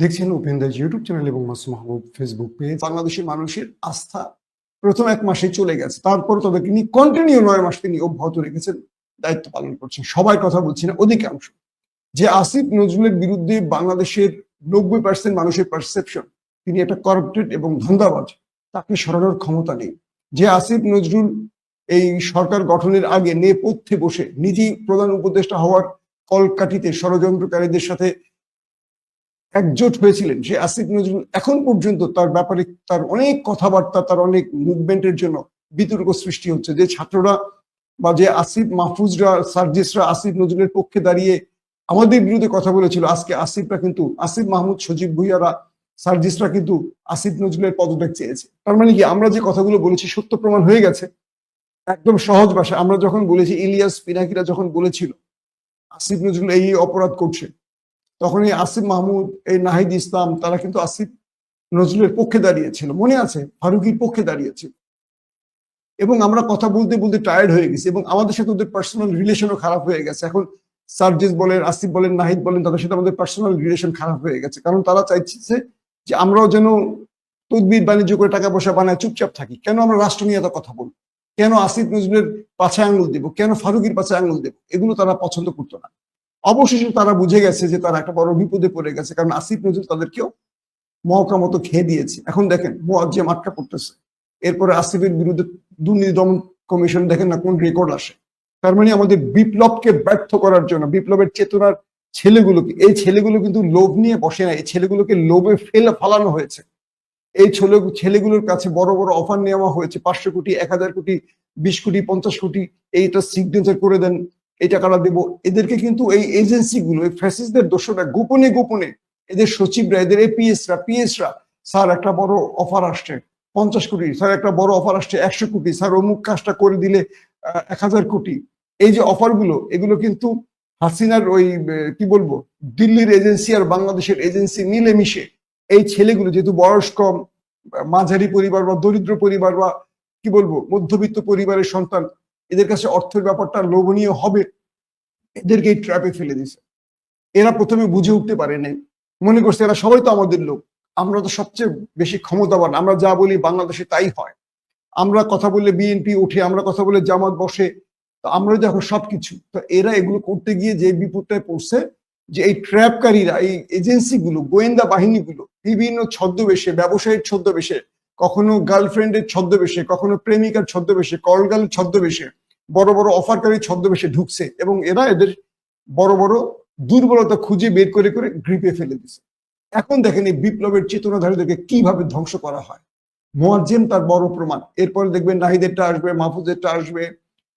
দেখছেন Das YouTube channel এবং মাসুম মাহবুব Facebook page বাংলাদেশের মানুষের আস্থা প্রথম এক মাসে চলে গেছে। তারপর তবে তিনি কন্টিনিউ নয় মাস তিনি অব্যাহত রেখেছেন, দায়িত্ব পালন করছেন। সবাই কথা বলছি না, অধিকাংশ। যে আসিফ নজরুলের বিরুদ্ধে বাংলাদেশের নব্বই পার্সেন্ট মানুষের পারসেপশন তিনি একটা করাপ্টেড এবং ধান্দাবাজ, তাকে সরানোর ক্ষমতা নেই। যে আসিফ নজরুল এই সরকার গঠনের আগে নেপথ্যে বসে নিজেই প্রধান উপদেষ্টা হওয়ার কলকাঠিতে ষড়যন্ত্রকারীদের সাথে একজোট হয়েছিলেন সে আসিফ নজরুল এখন পর্যন্ত তার ব্যাপারে তার অনেক কথাবার্তা, তার অনেক মুভমেন্টের জন্য বিতর্ক সৃষ্টি হচ্ছে। যে ছাত্ররা বা যে আসিফ মাহফুজরা, সার্জিসরা আসিফ নজরুলের পক্ষে দাঁড়িয়ে আমাদের বিরুদ্ধে কথা বলেছিল, আজকে আসিফরা কিন্তু, আসিফ মাহমুদ, সজীব ভুইয়ারা, সার্জিসরা কিন্তু আসিফ নজরুলের পদত্যাগ চেয়েছে। তার মানে কি, আমরা যে কথাগুলো বলেছি সত্য প্রমাণ হয়ে গেছে। একদম সহজ ভাষা আমরা যখন বলেছি, ইলিয়াস পিনাকিরা যখন বলেছিল, আসিফ নজরুল এই অপরাধ করছে তখন এই আসিফ মাহমুদ, এই নাহিদ ইসলাম, তারা কিন্তু আসিফ নজরুলের পক্ষে দাঁড়িয়েছিল। মনে আছে? ফারুকির পক্ষে দাঁড়িয়েছিল। এবং আমরা কথা বলতে বলতে টায়ার্ড হয়ে গেছি এবং আমাদের সাথে ওদের পার্সোনাল রিলেশনও খারাপ হয়ে গেছে। এখন সার্জিস বলেন, আসিফ বলেন, নাহিদ বলেন, তাদের সাথে আমাদের পার্সোনাল রিলেশন খারাপ হয়ে গেছে। কারণ তারা চাইছে যে আমরাও যেন তদবির বাণিজ্য করে টাকা পয়সা বানায়, চুপচাপ থাকি। কেন আমরা রাষ্ট্র নিয়ে এত কথা বলব? কেন আসিফ নজরুলের পাছে আঙুল দেব? কেন ফারুকির পাছে আঙুল দেব? এগুলো তারা পছন্দ করতো না। অবশেষে তারা বুঝে গেছে যে তারা একটা বড় বিপদে পড়ে গেছে, কারণ আসিফ নজরুল তাদেরকেও মহকা মতো খেয়ে দিয়েছে। এখন দেখেন মোয়াজ্জেম আটকা পড়তেছে। এরপরে আসিফের বিরুদ্ধে দুর্নীতি দমন কমিশন, দেখেন না কোন রেকর্ড আসে। তার মানে আমাদের বিপ্লবকে ব্যর্থ করার জন্য, বিপ্লবের চেতনার ছেলেগুলোকে, এই ছেলেগুলো কিন্তু লোভ নিয়ে বসে না, এই ছেলেগুলোকে লোভে ফেলে ফালানো হয়েছে। এই ছেলে, ছেলেগুলোর কাছে বড় বড় অফার নেওয়া হয়েছে, পাঁচশো কোটি, এক হাজার কোটি, বিশ কোটি, পঞ্চাশ কোটি, এইটা সিগনেচার করে দেন। এই টাকাটা দেবো? এদেরকে কিন্তু এই এজেন্সিগুলো এই ফ্যাসিসদের দোষরা গোপনে গোপনে এদের সচিবরা, এদের এপিএসরা পিএসরা স্যার একটা বড় অফার আসছে, পঞ্চাশ কোটি, স্যার একটা বড় অফার আসছে একশো কোটি, স্যার অমুক কাজটা করে দিলে এক হাজার কোটি। এই যে অফারগুলো এগুলো কিন্তু হাসিনার ওই কি বলব, দিল্লির এজেন্সি আর বাংলাদেশের এজেন্সি মিলেমিশে এই ছেলেগুলো, যেহেতু বয়স কম, মাঝারি পরিবার বা দরিদ্র পরিবার বা, কি বলব, মধ্যবিত্ত পরিবারের সন্তান, এদের কাছে অর্থের ব্যাপারটা লোভনীয় হবে। এদেরকে এই ট্র্যাপে ফেলে দিছে এরা প্রথমে বুঝে উঠতে পারে নাই মনে করছে এরা সবাই তো আমাদের লোক। আমরা তো সবচেয়ে বেশি ক্ষমতাবান। আমরা যা বলি বাংলাদেশে তাই হয়। আমরা কথা বললে বিএনপি উঠে আমরা কথা বলে জামাত বসে। তো আমরা দেখো সবকিছু, তো এরা এগুলো করতে গিয়ে যে বিপদটায় পড়ছে, যে এই ট্র্যাপকারীরা এই এজেন্সিগুলো গোয়েন্দা বাহিনীগুলো, বিভিন্ন ছদ্মবেশে, ব্যবসায়ীর ছদ্মবেশে, কখনো গার্লফ্রেন্ডের ছদ্মবেশে, কখনো প্রেমিকার ছদ্মবেশে কলগালের ছদ্মবেশে বড় বড় অফারকারীর ছদ্মবেশে ঢুকছে এবং এরা এদের বড় বড় দুর্বলতা খুঁজে বের করে করে গ্রিপে ফেলে দিছে। এখন দেখেন এই বিপ্লবের চেতনাধারীদেরকে কীভাবে ধ্বংস করা হয়। মোয়াজ্জেম তার বড় প্রমাণ। এরপরে দেখবেন নাহিদেরটা আসবে, মাহফুজেরটা আসবে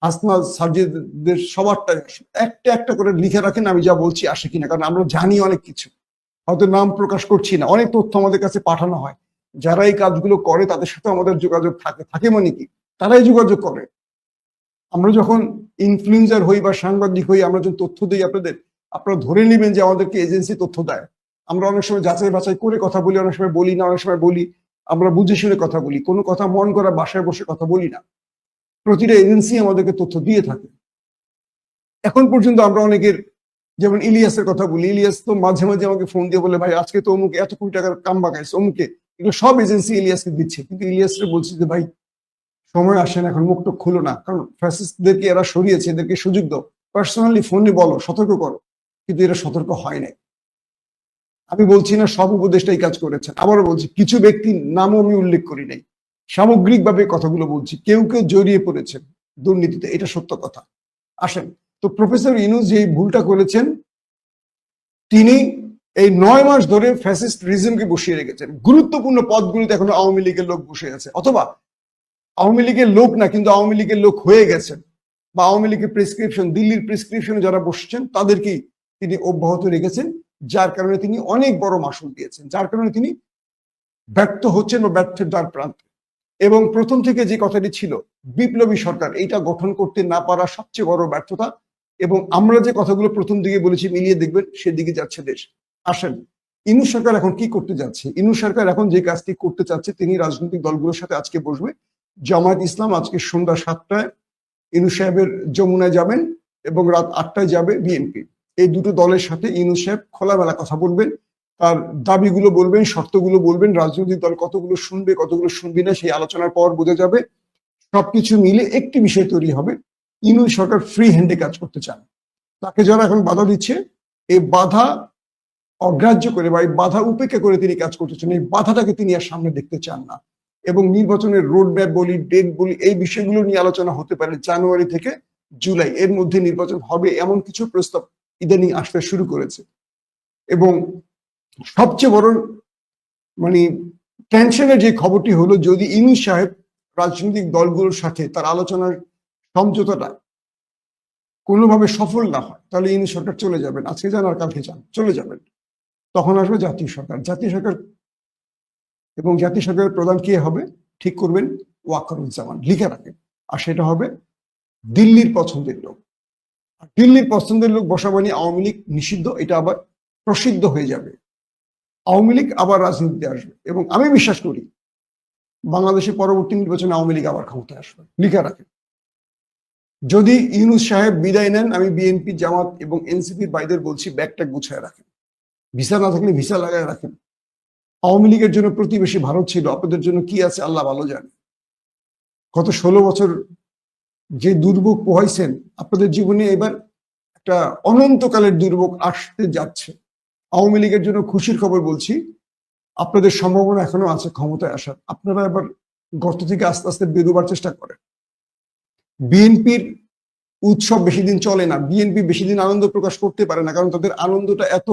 হাসনা সার্জিদের সবারটা একটা একটা করে লিখে রাখেন, আমি যা বলছি আসে কিনা, কারণ আমরা জানি অনেক কিছু। হয়তো নাম প্রকাশ করছি না। অনেক তথ্য আমাদের কাছে পাঠানো হয়। যারা এই কাজগুলো করে তাদের সাথে আমাদের যোগাযোগ থাকে। থাকে মানে কি? তারাই যোগাযোগ করে। আমরা যখন ইনফ্লুয়েন্সার হই বা সাংবাদিক হই, আমরা যখন তথ্য দিই আপনাদের, আপনারা ধরে নেবেন যে আমাদেরকে এজেন্সি তথ্য দেয়। আমরা অনেক সময় যাচাই বাছাই করে কথা বলি, অনেক সময় বলি না, অনেক সময় বলি। আমরা বুঝে শুনে কথা বলি। কোনো কথা মন করা, বাসায় বসে কথা বলি না। প্রতিটা এজেন্সি আমাদেরকে তথ্য দিয়ে থাকে। এখন পর্যন্ত আমরা অনেকের, যেমন ইলিয়াসের কথা বলি, ইলিয়াস তো মাঝে মাঝে আমাকে ফোন দিয়ে বলে, ভাই, আজকে তো অমুকে এত কোটি টাকার কাম বাগাইছে, অমুকে। এগুলো সব এজেন্সি ইলিয়াসকে দিচ্ছে। কিন্তু ইলিয়াসকে বলছি যে, ভাই সময় আসে না, এখন মুখটা খুলো না। কারণ ফ্যাসিস্টদেরকে এরা সরিয়েছে, এদেরকে সুযোগ দাও। পার্সোনালি ফোনে বলো, সতর্ক করো। কিন্তু এরা সতর্ক হয় নাই। আমি বলছি না, সব উপদেষ্টাই কাজ করেছেন। আবারও বলছি, কিছু ব্যক্তির নামও আমি উল্লেখ করি নাই। সামগ্রিকভাবে কথাগুলো বলছি, কেউ কেউ জড়িয়ে পড়েছেন দুর্নীতিতে, এটা সত্য কথা। আসেন, তো প্রফেসর ইনুস যে ভুলটা করেছেন, তিনি এই নয় মাস ধরে ফ্যাসিস্ট রিজমকে বসিয়ে রেখেছেন। গুরুত্বপূর্ণ পদগুলিতে এখনও আওয়ামী লীগের লোক বসে আছে। অথবা আওয়ামী লীগের লোক না, কিন্তু আওয়ামী লীগের লোক হয়ে গেছেন। বা আওয়ামী লীগের প্রেসক্রিপশন দিল্লির প্রেসক্রিপশনে যারা বসছেন, তাদেরকেই তিনি অব্যাহত রেখেছেন, যার কারণে তিনি অনেক বড় মাসুল দিয়েছেন, যার কারণে তিনি ব্যর্থ হচ্ছেন বা ব্যর্থের দ্বার প্রান্তে। এবং প্রথম থেকে যে কথাটি ছিল, বিপ্লবী সরকার, এইটা গঠন করতে না পারা সবচেয়ে বড় ব্যর্থতা। এবং আমরা যে কথাগুলো প্রথম দিকে বলেছি, মিলিয়ে দেখবেন, সেদিকে যাচ্ছে দেশ। আসেন, ইনু সরকার এখন কি করতে যাচ্ছে? ইনু সরকার এখন যে কাজটি করতে চাচ্ছে, তিনি রাজনৈতিক দলগুলোর সাথে আজকে বসবে। জামায়াত ইসলাম আজকে সন্ধ্যা সাতটায় ইনু সাহেবের যমুনায় যাবেন এবং রাত আটটায় যাবে বিএনপি। এই দুটো দলের সাথে ইনু সাহেব খোলামেলা কথা বলবেন, তার দাবিগুলো বলবেন, শর্তগুলো বলবেন, রাজনৈতিক দল কতগুলো শুনবে কতগুলো শুনবে না, সেই আলোচনার পর বোঝা যাবে। সবকিছু মিলে একটি বিষয় তৈরি হবে, ইনু সরকার ফ্রি হ্যান্ডে কাজ করতে চান। তাকে যারা এখন বাধা দিচ্ছে, এই বাধা অগ্রাহ্য করে বা এই বাধা উপেক্ষা করে তিনি কাজ করতে চান, এই বাধাটাকে তিনি আর সামনে দেখতে চান না। এবং নির্বাচনের রোড ম্যাপ বলি ডেট বলি, এই বিষয়গুলো নিয়ে আলোচনা হতে পারে জানুয়ারি থেকে জুলাই। এর মধ্যে নির্বাচন হবে এমন কিছু প্রস্তাব ইদানিং আসতে শুরু করেছে। এবং সবচেয়ে বড় মানে টেনশনের যে খবরটি হলো, যদি ইনু সাহেব রাজনৈতিক দলগুলোর সাথে তার আলোচনার সমঝোতাটা কোনোভাবে সফল না হয়, তাহলে ইনি সরকার চলে যাবেন। আজকে যান আর কালকে যান, চলে যাবেন। তখন আসবে জাতীয় সরকার। জাতীয় সরকার এবং জাতীয় সরকারের প্রধান কে হবে? ঠিক করবেন ওয়াকারুজ্জামান। লিখে রাখেন। আর সেটা হবে দিল্লির পছন্দের লোক। দিল্লির পছন্দের লোক বসাবানি আওয়ামী লীগ নিষিদ্ধ, এটা আবার প্রসিদ্ধ হয়ে যাবে। আওয়ামী লীগ আবার রাজনীতিতে আসবে। এবং আমি বিশ্বাস করি, বাংলাদেশে পরবর্তী নির্বাচনে আওয়ামী লীগ আবার ক্ষমতায় আসবে। লিখে রাখেন। যদি ইউনুস সাহেব বিদায় নেন, আমি বিএনপি, জামাত এবং এনসিপির বাইদের বলছি, ব্যাগটা গুছায় রাখেন। ভিসা না থাকলে ভিসা লাগায় রাখেন। আওয়ামী লীগের জন্য প্রতিবেশী ভারত ছিল, আপনাদের জন্য কি আছে আল্লাহ ভালো জানে। গত ষোলো বছর যে দুর্ভোগ পোহাইছেন, আপনাদের জীবনে এবার একটা অনন্তকালের দুর্ভোগ আসতে যাচ্ছে। আওয়ামী লীগের জন্য খুশির খবর বলছি, আপনাদের সম্ভাবনা এখনও আছে ক্ষমতায় আসার। আপনারা এবার গর্ত থেকে আস্তে আস্তে বেরোবার চেষ্টা করেন। বিএনপির উৎসব বেশি দিন চলে না, বিএনপি বেশি দিন আনন্দ প্রকাশ করতে পারে না, কারণ তাদের আনন্দটা এত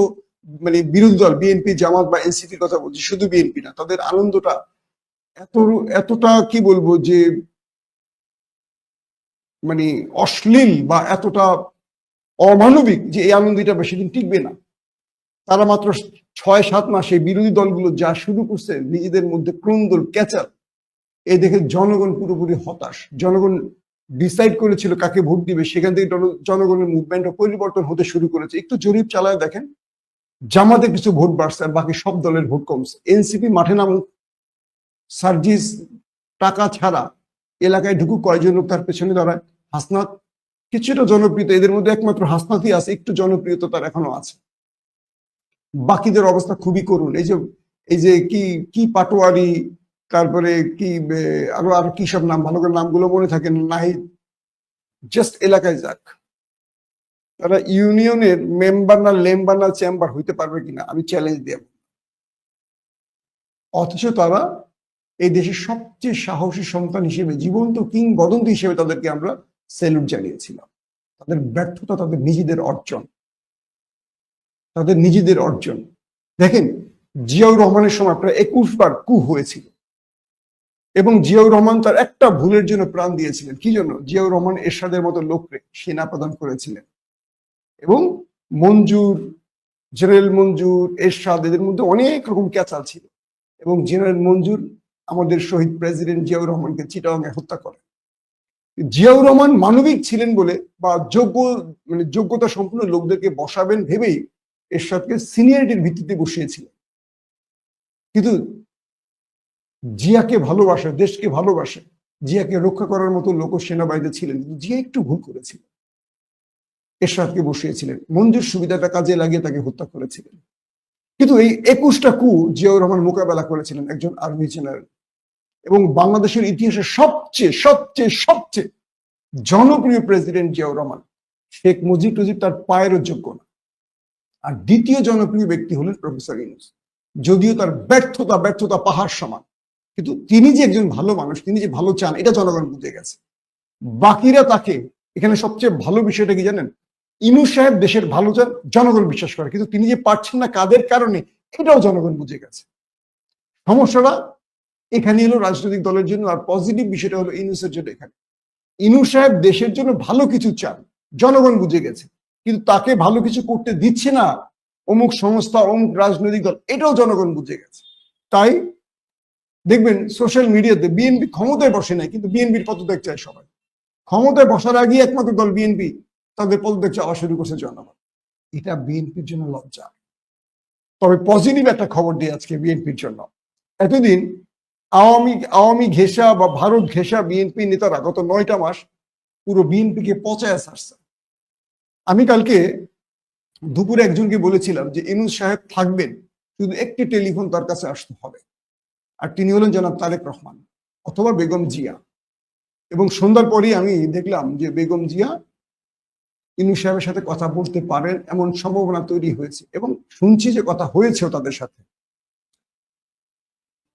মানে বিরোধী দল বিএনপি জামাত বা এনসিপির কথা বলছি, শুধু বিএনপি না, তাদের আনন্দটা এত, এতটা কি বলব যে মানে অশ্লীল বা এতটা অমানবিক যে এই আনন্দটা বেশি দিন টিকবে না। তারা মাত্র ছয় সাত মাসে বিরোধী দলগুলো যা শুরু করছে, নিজেদের মধ্যে ক্রন্দল ক্যাচাল এ দেখে জনগণ পুরোপুরি হতাশ। জনগণ ডিসাইড করেছিল কাকে ভোট দিবে, সেখান থেকে জনগণের মুভমেন্ট পরিবর্তন হতে শুরু করেছে। একটু জরিপ চালায় দেখেন জামাতে কিছু ভোট বাড়ছে আর বাকি সব দলের ভোট কমছে। এনসিপি মাঠে নামুক, সার্জিস টাকা ছাড়া এলাকায় ঢুকু কয়জন লোক তার পেছনে দাঁড়ায়? হাসনাত কিছুটা জনপ্রিয়তা এদের মধ্যে একমাত্র হাসনাতই আছে, একটু জনপ্রিয়তা তার এখনও আছে। বাকিদের অবস্থা খুবই করুণ। এই যে এই যে কি কি পাটোয়ারি, তারপরে কি আরও আরও কি সব নাম, ভালো করে নামগুলো মনে থাকে নাহিদ জাস্ট এলাকায় যাক। তারা ইউনিয়নের মেম্বার না লেম্বার না চেম্বার হইতে পারবে কিনা আমি চ্যালেঞ্জ দেব। অথচ তারা এই দেশের সবচেয়ে সাহসী সন্তান হিসেবে, জীবন্ত কিংবদন্তি হিসেবে তাদেরকে আমরা স্যালুট জানিয়েছিলাম। তাদের ব্যর্থতা তাদের নিজেদের অর্জন। তাদের নিজেদের অর্জন। দেখেন, জিয়াউর রহমানের সময় প্রায় একুশ বার কু হয়েছিল। এবং জিয়াউর রহমান তার একটা ভুলের জন্য প্রাণ দিয়েছিলেন। কি জন্য? জিয়াউর রহমান এরশাদের মতো লোককে সেনা প্রদান করেছিলেন। এবং মঞ্জুর, জেনারেল মঞ্জুর, এরশাদ, এদের মধ্যে অনেক রকম ক্যাচাল ছিল। এবং জেনারেল মঞ্জুর আমাদের শহীদ প্রেসিডেন্ট জিয়াউর রহমানকে চিটাগাঙে হত্যা করেন। জিয়াউর রহমান মানবিক ছিলেন বলে বা যোগ্য মানে যোগ্যতা সম্পূর্ণ লোকদেরকে বসাবেন ভেবেই এরশাদকে সিনিয়রিটির ভিত্তিতে বসিয়েছিলেন। কিন্তু জিয়াকে ভালোবাসে, দেশকে ভালোবাসে, জিয়াকে রক্ষা করার মতো লোক সেনাবাহিনীতে ছিলেন, কিন্তু জিয়া একটু ভুল করেছিল। এরশাদকে বসিয়েছিলেন। মঞ্জুর সুবিধাটা কাজে লাগিয়ে তাকে হত্যা করেছিলেন। কিন্তু এই একুশটা কু জিয়াউর রহমান মোকাবেলা করেছিলেন একজন আর্মি জেনারেল। এবং বাংলাদেশের ইতিহাসে সবচেয়ে সবচেয়ে সবচেয়ে জনপ্রিয় প্রেসিডেন্ট জিয়াউর রহমান, শেখ মুজিব টুজিব তার পায়েরও যোগ্য না। আর দ্বিতীয় জনপ্রিয় ব্যক্তি হলেন প্রফেসর ইউনুস। যদিও তার ব্যর্থতা ব্যর্থতা পাহাড় সমান, কিন্তু তিনি যে একজন ভালো মানুষ, তিনি যে ভালো চান, এটা জনগণ বুঝে গেছে। বাকিরা তাকে, এখানে সবচেয়ে ভালো বিষয়টা কি জানেন? ইনু সাহেব দেশের ভালো জনগণ বিশ্বাস করে, কিন্তু তিনি যে পারছেন না কাদের কারণে এটাও জনগণ বুঝে গেছে। সমস্যাটা এখানে হলো রাজনৈতিক দলের জন্য, আর পজিটিভ বিষয়টা হলো ইনুসের জন্য এখানে। ইনু সাহেব দেশের জন্য ভালো কিছু চান, জনগণ বুঝে গেছে, কিন্তু তাকে ভালো কিছু করতে দিচ্ছে না অমুক সংস্থা, অমুক রাজনৈতিক দল, এটাও জনগণ বুঝে গেছে। তাই দেখবেন সোশ্যাল মিডিয়াতে বিএনপি ক্ষমতায় বসে নাই, কিন্তু বিএনপির পদত্যাগ চায় সবাই। ক্ষমতায় বসার আগে একমাত্র দল বিএনপি তাদের পদত্যাগ চাওয়া শুরু করছে জনগণ। এটা বিএনপির জন্য লজ্জা। তবে পজিটিভ একটা খবর দিয়ে আজকে বিএনপির জন্য। এতদিন আওয়ামী আওয়ামী ঘেঁষা বা ভারত ঘেঁষা বিএনপি নেতারা গত নয়টা মাস পুরো বিএনপিকে পচায় সারছে আমি কালকে দুপুরে একজনকে বলেছিলাম যে ইনুস সাহেব থাকবেন, শুধু একটি টেলিফোন তার কাছে আসতে হবে। আর তিনি হলেন জনাব তারেক রহমান অথবা বেগম জিয়া। এবং সন্ধ্যার পরেই আমি দেখলাম যে বেগম জিয়া ইনু সাহেবের সাথে কথা বলতে পারেন, এমন সম্ভাবনা তৈরি হয়েছে এবং শুনছি যে কথা হয়েছেও তাদের সাথে।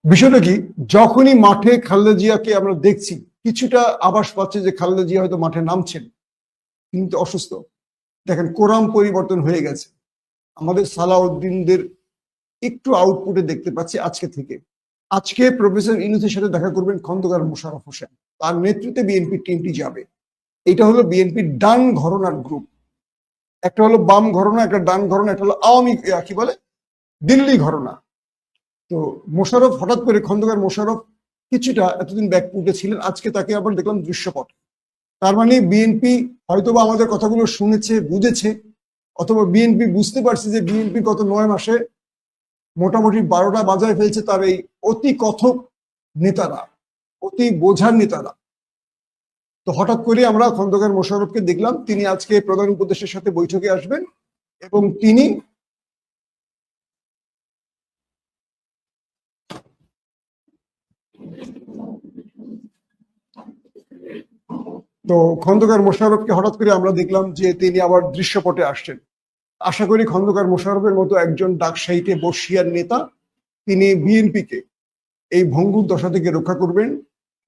বিষয়টা কি? যখনই মাঠে খালেদা জিয়াকে আমরা দেখছি, কিছুটা আভাস পাচ্ছে যে খালেদা জিয়া হয়তো মাঠে নামছেন, কিন্তু অসুস্থ। দেখেন কোরাম পরিবর্তন হয়ে গেছে। আমাদের সালাউদ্দিনদের একটু আউটপুটে দেখতে পাচ্ছি আজকে থেকে। আজকে প্রফেসর ইনুসের সাথে দেখা করবেন খন্দকার মোশারফ হোসেন। তার নেতৃত্বে বিএনপি টিমটি যাবে। এটা হলো বিএনপির ডান ঘরনার গ্রুপ একটা হলো বাম ঘরনা, একটা ডান ঘরনা, একটা হলো আওয়ামী কি বলে? দিল্লি ঘরনা। তো মোশারফ হঠাৎ করে খন্দকার মোশারফ কিছুটা এতদিন ব্যাকপুটে ছিলেন, আজকে তাকে আবার দেখলাম দৃশ্যপট। তার মানে বিএনপি হয়তোবা আমাদের কথাগুলো শুনেছে, বুঝেছে, অথবা বিএনপি বুঝতে পারছে যে বিএনপি গত নয় মাসে মোটামুটি বারোটা বাজায় ফেলছে তার এই অতি কথক নেতারা, অতি বোঝার নেতারা। তো হঠাৎ করে আমরা খন্দকার মোশাররফকে দেখলাম। তিনি আজকে প্রধান উপদেষ্টার সাথে বৈঠকে আসবেন এবং তিনি তো খন্দকার মোশাররফকে হঠাৎ করে আমরা দেখলাম যে তিনি আবার দৃশ্যপটে আসছেন। আশা করি খন্দকার মোশারফের মতো একজন ডাকশাহীতে বর্ষিয়ার নেতা তিনি বিএনপিকে এই ভঙ্গুর দশা থেকে রক্ষা করবেন।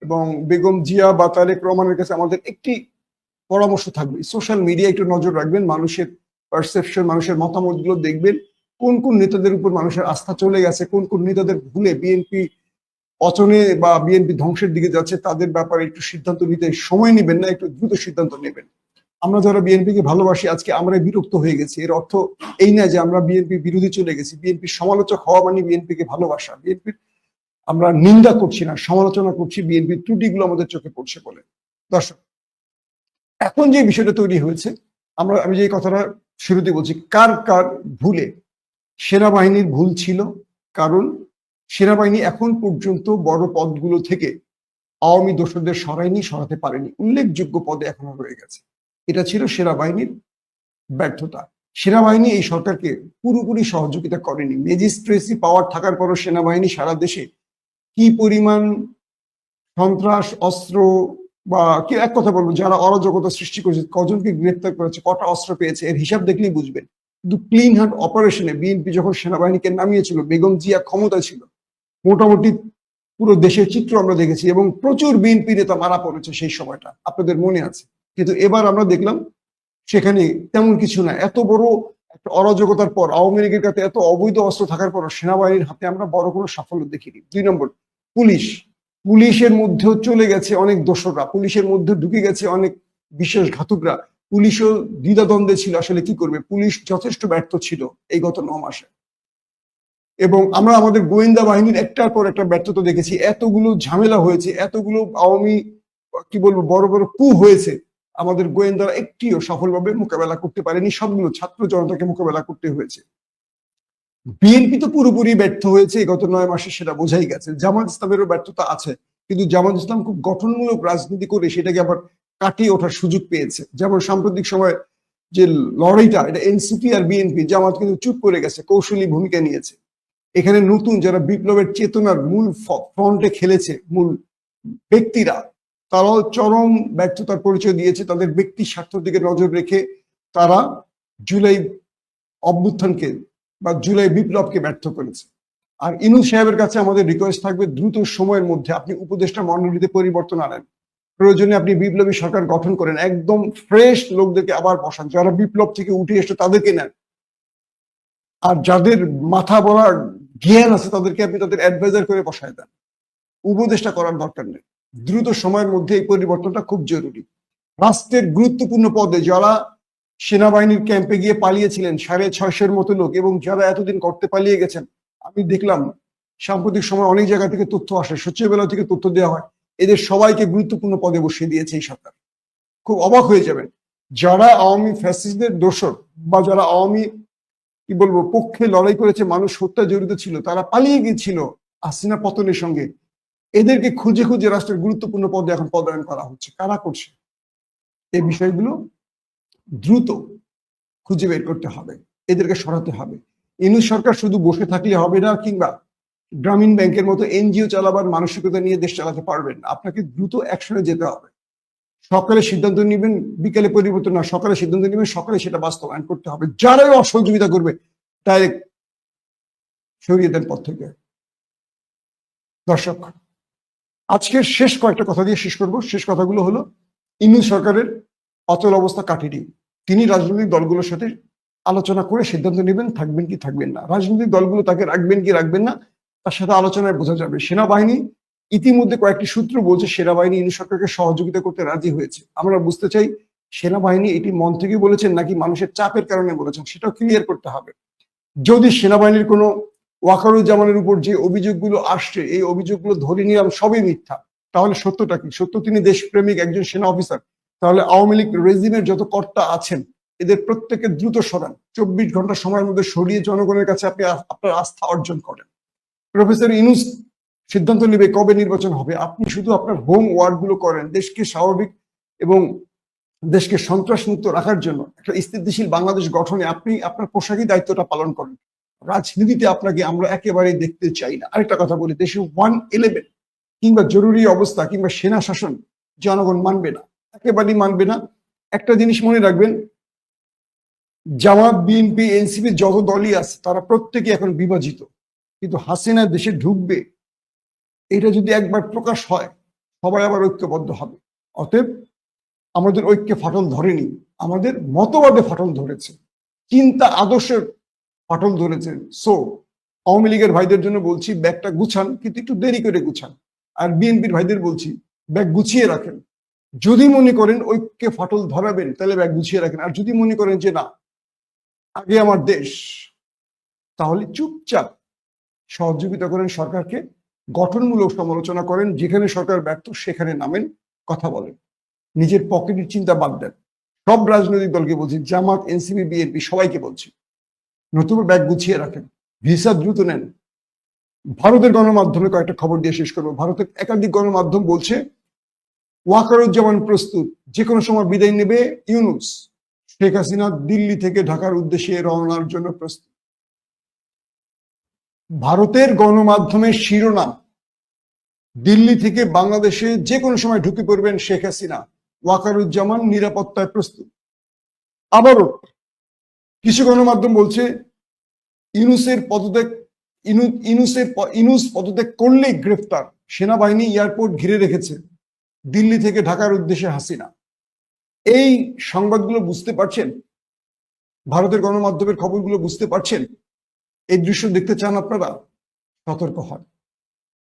এবং বেগম জিয়া বা তারেক রহমানের কাছে আমাদের একটি পরামর্শ থাকবে। সোশ্যাল মিডিয়া একটু নজর রাখবেন, মানুষের পারসেপশন মানুষের মতামতগুলো দেখবেন, কোন কোন নেতাদের উপর মানুষের আস্থা চলে গেছে, কোন কোন নেতাদের ভুলে বিএনপি অচনে বা বিএনপি ধ্বংসের দিকে যাচ্ছে, তাদের ব্যাপারে একটু সিদ্ধান্ত নিতে সময় নেবেন না, একটু দ্রুত সিদ্ধান্ত নেবেন। আমরা যারা বিএনপিকে ভালোবাসি, আজকে আমরা বিরক্ত হয়ে গেছি। এর অর্থ এই না যে আমরা বিএনপি বিরোধী চলে গেছি। বিএনপির সমালোচক হওয়া মানে বিএনপিকে ভালোবাসা। বিএনপির আমরা নিন্দা করছি না, সমালোচনা করছি বিএনপির ত্রুটিগুলো আমাদের চোখে পড়ছে বলে। দর্শক, এখন যে বিষয়টা তৈরি হয়েছে, আমরা, আমি যে কথাটা শুরুতে বলছি, কার কার ভুলে সেনাবাহিনীর ভুল ছিল? কারণ সেনাবাহিনী এখন পর্যন্ত বড় পদগুলো থেকে আওয়ামী দোষরদের সরাইনি সরাতে পারেনি। উল্লেখযোগ্য পদে এখনও রয়ে গেছে। এটা ছিল সেনাবাহিনীর ব্যর্থতা। সেনাবাহিনী এই সরকারকে পুরোপুরি সহযোগিতা করেনি। ম্যাজিস্ট্রেসি পাওয়ার থাকার পরও সেনাবাহিনী সারা দেশে কি পরিমাণ সন্ত্রাস, অস্ত্র বা কি, এক কথা বলব, যারা অরাজকতা সৃষ্টি করেছে, কজনকে গ্রেফতার করেছে, কটা অস্ত্র পেয়েছে, এর হিসাব দেখলেই বুঝবেন। কিন্তু ক্লিন হার্ট অপারেশনে বিএনপি যখন সেনাবাহিনীকে নামিয়েছিল, বেগম জিয়া ক্ষমতা ছিল, মোটামুটি পুরো দেশের চিত্র আমরা দেখেছি এবং প্রচুর বিএনপি নেতা মারা পড়েছে সেই সময়টা, আপনাদের মনে আছে। কিন্তু এবার আমরা দেখলাম, সেখানে তেমন কিছু না, এত বড় একটা অরাজকতার পর, আওয়ামী লীগের কাছে এত অবৈধ অস্ত্র থাকার পর, সেনাবাহিনীর হাতে আমরা বড় কোনো সাফল্য দেখিনি। দুই নম্বর পুলিশ। পুলিশের মধ্যেও চলে গেছে অনেক দোষরা পুলিশের মধ্যে ঢুকে গেছে অনেক বিশেষ ঘাতকরা পুলিশও দ্বিধাদ্বন্দ্বে ছিল আসলে কি করবে। পুলিশ যথেষ্ট ব্যর্থ ছিল এই গত ন মাসে। এবং আমরা আমাদের গোয়েন্দা বাহিনীর একটার পর একটা ব্যর্থতা দেখেছি। এতগুলো ঝামেলা হয়েছে, এতগুলো আওয়ামী, কি বলব, বড় বড় কু হয়েছে। আমাদের গোয়েন্দারা একটিও সফলভাবে মোকাবেলা করতে পারেনি। সবগুলো ছাত্র জনতাকে মোকাবেলা করতে হয়েছে। বিএনপি তো পুরোপুরি ব্যর্থ হয়েছে, গত নয় মাসে সেটা বোঝাই গেছে। জামাত ইসলামেরও ব্যর্থতা আছে, কিন্তু জামাত ইসলাম খুব গঠনমূলক রাজনীতি করে সেটাকে আবার কাটিয়ে ওঠার সুযোগ পেয়েছে। যেমন সাম্প্রতিক সময় যে লড়াইটা, এটা এনসিপি আর বিএনপি, জামাত কিন্তু চুপ করে গেছে, কৌশলী ভূমিকা নিয়েছে। এখানে নতুন যারা বিপ্লবের চেতনার মূল ফ্রন্টে খেলেছে, মূল ব্যক্তিরা, তারাও চরম ব্যর্থতার পরিচয় দিয়েছে, তাদের ব্যক্তি স্বার্থের দিকে নজর রেখে তারা জুলাই অভ্যুত্থানকে বা জুলাই বিপ্লবকে ব্যর্থ করেছে। আর ইনু সাহেবের কাছে আমাদের রিকোয়েস্ট থাকবে দ্রুত সময়ের মধ্যে আপনি উপদেষ্টা মন্ডলীতে পরিবর্তন আনেন। প্রয়োজনে আপনি বিপ্লবী সরকার গঠন করেন। একদম ফ্রেশ লোকদেরকে আবার বসান। যারা বিপ্লব থেকে উঠে এসে তাদেরকে নেন। আর যাদের মাথা বলার জ্ঞান আছে তাদেরকে আপনি তাদের অ্যাডভাইজার করে বসায় দেন। উপদেষ্টা করার দরকার নেই। দ্রুত সময়ের মধ্যে এই পরিবর্তনটা খুব জরুরি। রাষ্ট্রের গুরুত্বপূর্ণ পদে যারা সেনাবাহিনীর ক্যাম্পে গিয়ে পালিয়েছিলেন সাড়ে ছয়শের মতো লোক এবং যারা এতদিন করতে পালিয়ে গেছেন, আমি দেখলাম সাম্প্রতিক সময় অনেক জায়গা থেকে তথ্য আসে, সচিবালয় থেকে তথ্য দেওয়া হয়। এদের সবাইকে গুরুত্বপূর্ণ পদে বসিয়ে দিয়েছে এই সরকার। খুব অবাক হয়ে যাবেন, যারা আওয়ামী ফ্যাসিস্টদের দোষর বা যারা আওয়ামী, কি বলব, পক্ষে লড়াই করেছে, মানুষ হত্যা জড়িত ছিল, তারা পালিয়ে গিয়েছিল হাসিনা পতনের সঙ্গে। এদেরকে খুঁজে খুঁজে রাষ্ট্রের গুরুত্বপূর্ণ পদে এখন পদায়ন করা হচ্ছে। কারা করছে? এই বিষয়গুলো দ্রুত খুঁজে বের করতে হবে, এদেরকে সরাতে হবে। ইনু সরকার শুধু বসে থাকলে হবে না, কিংবা গ্রামীণ ব্যাংকের মতো এনজিও চালাবার মানসিকতা নিয়ে দেশ চালাতে পারবেন আপনাকে দ্রুত অ্যাকশনে যেতে হবে। সকালে সিদ্ধান্ত নেবেন, বিকেলে পরিবর্তন না, সকালে সিদ্ধান্ত নেবেন, সকালে সেটা বাস্তবায়ন করতে হবে। যারাই অসহযোগিতা করবে ডাইরেক্ট সরিয়ে দেন পথ থেকে। দর্শক, আজকের শেষ কয়েকটা কথা দিয়ে শেষ করব। শেষ কথাগুলো হলো ইনু সরকারের অচল অবস্থা কাটিয়ে তিনি রাজনৈতিক দলগুলোর সাথে আলোচনা করে সিদ্ধান্ত নেবেন, থাকবেন কি থাকবেন না। রাজনৈতিক দলগুলো তাকে রাখবেন কি রাখবেন না, তার সাথে আলোচনায় বোঝা যাবে। সেনাবাহিনী ইতিমধ্যে কয়েকটি সূত্র বলছে সেনাবাহিনী ইনু সরকারকে সহযোগিতা করতে রাজি হয়েছে। আমরা বুঝতে চাই সেনাবাহিনী এটি মন থেকে বলেছেন নাকি মানুষের চাপের কারণে বলেছেন, সেটাও ক্লিয়ার করতে হবে। যদি সেনাবাহিনীর কোনো ওয়াকারুজ্জামানের উপর যে অভিযোগগুলো আসছে, এই অভিযোগগুলো ধরে নিলাম সবই মিথ্যা, তাহলে সত্যটা কি? সত্য তিনি দেশপ্রেমিক একজন সেনা অফিসার তাহলে আওয়ামী লীগ রেজিমের যত কর্তা আছেন, এদের প্রত্যেকে দ্রুত সরান। চব্বিশ ঘণ্টা সময়ের মধ্যে সরিয়ে জনগণের কাছে আপনি আপনার আস্থা অর্জন করেন। প্রফেসর ইনুস সিদ্ধান্ত নেবে কবে নির্বাচন হবে। আপনি শুধু আপনার হোম ওয়ার্কগুলো করেন, দেশকে স্বাভাবিক এবং দেশকে সন্ত্রাস মুক্ত রাখার জন্য। একটা স্থিতিশীল বাংলাদেশ গঠনে আপনি আপনার পোশাকি দায়িত্বটা পালন করেন। রাজনীতিতে আপনাকে আমরা একেবারেই দেখতে চাই না। আরেকটা কথা বলি, দেশে ওয়ান ইলেভেন কিংবা জরুরি অবস্থা কিংবা সেনা শাসন জনগণ মানবে না। একেবারেই মানবে না। একটা জিনিস মনে রাখবেন, জামাত, বিএনপি, এনসিপি যত দলই আছে, তারা প্রত্যেকে এখন বিভাজিত। কিন্তু হাসিনা দেশে ঢুকবে, এটা যদি একবার প্রকাশ হয়, সবাই আবার ঐক্যবদ্ধ হবে। অতএব আমাদের ঐক্যে ফাটল ধরেনি, আমাদের মতবাদে ফাটল ধরেছে, চিন্তা আদর্শের ফাটল ধরেছে। সো আওয়ামী লীগের ভাইদের জন্য বলছি, ব্যাগটা গুছান, কিন্তু একটু দেরি করে গুছান। আর বিএনপির ভাইদের বলছি, ব্যাগ গুছিয়ে রাখেন। যদি মনে করেন ঐক্যে ফাটল ধরাবেন, তাহলে ব্যাগ গুছিয়ে রাখেন। আর যদি মনে করেন যে না, আগে আমার দেশ, তাহলে চুপচাপ সহযোগিতা করেন সরকারকে, গঠনমূলক সমালোচনা করেন, যেখানে সরকার ব্যর্থ সেখানে নামেন, কথা বলেন। নিজের পকেটের চিন্তা বাদ দেন। সব রাজনৈতিক দলকে বলছি, জামাত, এনসিপি, বিএনপি, সবাইকে বলছি নতুন ব্যাগ গুছিয়ে রাখেন, ভিসা দ্রুত নেন। ভারতের গণমাধ্যমে কয়েকটা খবর দিয়ে শেষ করব। ভারতের একাধিক গণমাধ্যম বলছে ওয়াকারুজ্জামান প্রস্তুত। যে কোনো সময় বিদায় নেবে ইউনুস। শেখ হাসিনা দিল্লি থেকে ঢাকার উদ্দেশ্যে রওনার জন্য প্রস্তুত। ভারতের গণমাধ্যমের শিরোনাম, দিল্লি থেকে বাংলাদেশে যে কোনো সময় ঢুকে পড়বেন শেখ হাসিনা। ওয়াকারুজ্জামান নিরাপত্তায় প্রস্তুত। আবারও, কিছু গণমাধ্যম বলছে ইনুসের পদত্যাগ, ইনু, ইনুসের ইনুস পদত্যাগ করলেই গ্রেফতার। সেনাবাহিনী এয়ারপোর্ট ঘিরে রেখেছে। দিল্লি থেকে ঢাকার উদ্দেশ্যে হাসিনা। এই সংবাদগুলো বুঝতে পারছেন? ভারতের গণমাধ্যমের খবরগুলো বুঝতে পারছেন? এই দৃশ্য দেখতে চান আপনারা? সতর্ক হন।